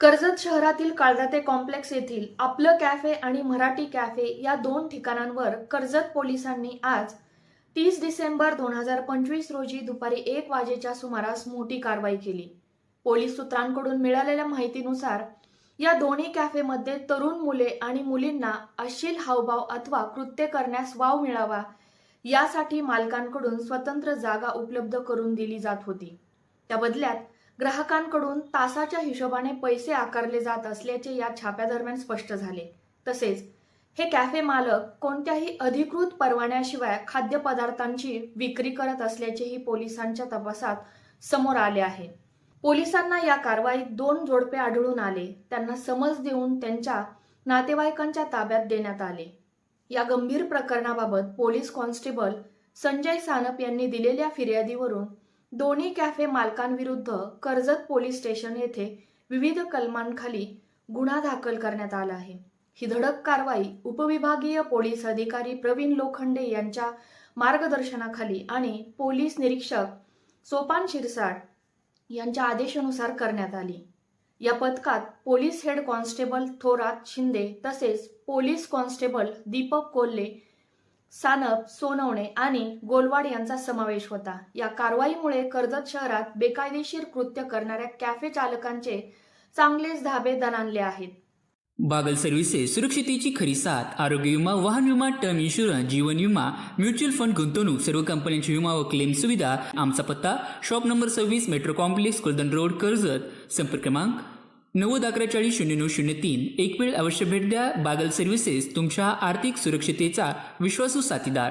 कर्जत शहरातील काळदाते कॉम्प्लेक्स येथील आपलं कॅफे आणि मराठी कॅफे या दोन ठिकाणांवर कर्जत पोलिसांनी आज तीस डिसेंबर दोन हजार पंचवीस रोजी दुपारी एक वाजेच्या सुमारास मोठी कारवाई केली. पोलीस सूत्रांकडून मिळालेल्या माहितीनुसार या दोन्ही कॅफेमध्ये तरुण मुले आणि मुलींना अश्लील हावभाव अथवा कृत्य करण्यास वाव मिळावा यासाठी मालकांकडून स्वतंत्र जागा उपलब्ध करून दिली जात होती. त्या बदल्यात ग्राहकांकडून तासाच्या हिशोबाने पैसे आकारले जात असल्याचे या छाप्यादरम्यान स्पष्ट झाले. तसेच हे कॅफे मालक कोणत्याही अधिकृत परवान्याशिवाय खाद्यपदार्थांची विक्री करत असल्याचेही पोलिसांच्या तपासात समोर आले आहे. पोलिसांना या कारवाईत दोन जोडपे आढळून आले. त्यांना समज देऊन त्यांच्या नातेवाईकांच्या ताब्यात देण्यात आले. या गंभीर प्रकरणाबाबत पोलीस कॉन्स्टेबल संजय सानप यांनी दिलेल्या फिर्यादीवरून दोन्ही कॅफे मालकांविरुद्ध कर्जत पोलीस स्टेशन येथे विविध कलमांखाली गुन्हा दाखल करण्यात आला आहे. ही धडक कारवाई उपविभागीय पोलीस अधिकारी प्रवीण लोखंडे यांच्या मार्गदर्शनाखाली आणि पोलीस निरीक्षक सोपान शिरसाट यांच्या आदेशानुसार करण्यात आली. या पथकात police head constable Thorat Shinde तसेच पोलीस कॉन्स्टेबल दीपक कोल्हे सानप सोनवणे आणि गोलवाड यांचा समावेश होता. या कारवाईमुळे कर्जत शहरात बेकायदेशीर कृत्य करणाऱ्या कॅफे चालकांचे चांगलेच धाबे दणाणले आहेत. बागल सर्व्हिसेस सुरक्षितेची खरी साथ आरोग्य विमा वाहन विमा टर्म इन्शुरन्स जीवन विमा म्युच्युअल फंड गुंतवणूक सर्व कंपन्यांची विमा व क्लेम सुविधा आमचा पत्ता शॉप नंबर सव्वीस metro complex Kuldan road Karjat. संपर्क क्रमांक नव्वद अकरा चाळीस शून्य नऊ शून्य तीन. एक वेळ अवश्य भेट द्या. बागल सर्व्हिसेस तुमच्या आर्थिक सुरक्षितेचा विश्वासू साथीदार.